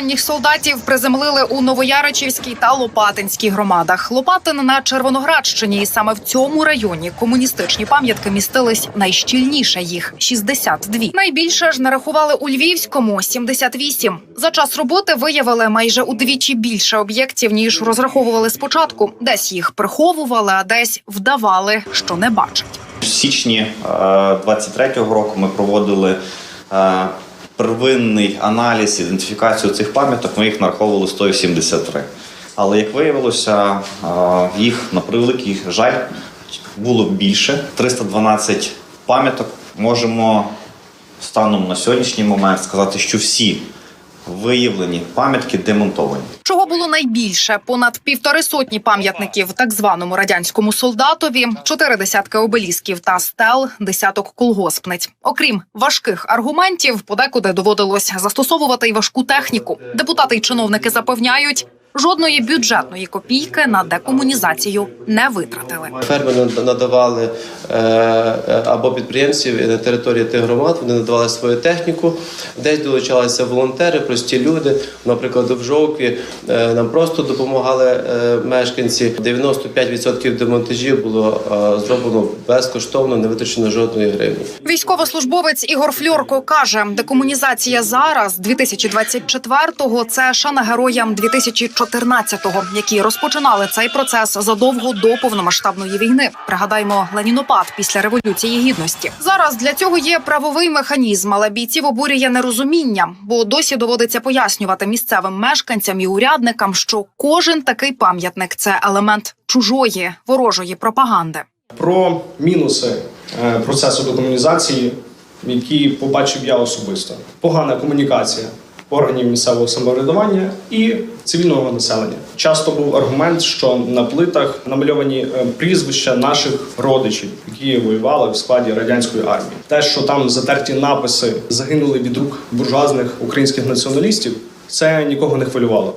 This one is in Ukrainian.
останніх солдатів приземлили у Новояричівській та Лопатинській громадах. Лопатин на Червоноградщині, і саме в цьому районі комуністичні пам'ятки містились найщільніше їх 62. Найбільше ж нарахували у Львівському 78. За час роботи виявили майже удвічі більше об'єктів ніж розраховували спочатку. Десь їх приховували, а десь вдавали, що не бачать. В січні е, 23-го року ми проводили е, первинний аналіз, ідентифікацію цих пам'яток. Ми їх нараховували 173. Але як виявилося, їх на превеликий жаль було більше 312 пам'яток. Можемо станом на сьогоднішній момент сказати, що всі виявлені пам'ятки демонтовані. Чого було найбільше? Понад півтори сотні пам'ятників так званому радянському солдатові, чотири десятки обелісків та стел, десяток колгоспниць. Окрім важких аргументів, подекуди доводилось застосовувати й важку техніку. Депутати й чиновники запевняють, жодної бюджетної копійки на декомунізацію не витратили. Ферми над- надавали е, е, або підприємців на території тих громад, вони надавали свою техніку. Десь долучалися волонтери, прості люди. Наприклад, в Жовкві е, нам просто допомагали е, мешканці. 95% демонтажів було е, зроблено безкоштовно, не витрачено жодної гривні. Військовослужбовець Ігор Фльорко каже: декомунізація зараз, 2024-го, це шана героям 2014-го, які розпочинали цей процес задовго до повномасштабної війни. Пригадаємо Ленінопад після революції гідності. Зараз для цього є правовий механізм, але бійців обурює нерозуміння, бо досі доводиться пояснювати місцевим мешканцям і урядникам, що кожен такий пам'ятник це елемент чужої ворожої пропаганди. Про мінуси е, процесу декомунізації, які побачив я особисто: погана комунікація органів місцевого самоврядування і цивільного населення. Часто був аргумент, що на плитах намальовані е, прізвища наших родичів, які воювали в складі радянської армії. Те, що там затерті написи загинули від рук буржуазних українських націоналістів, це нікого не хвилювало.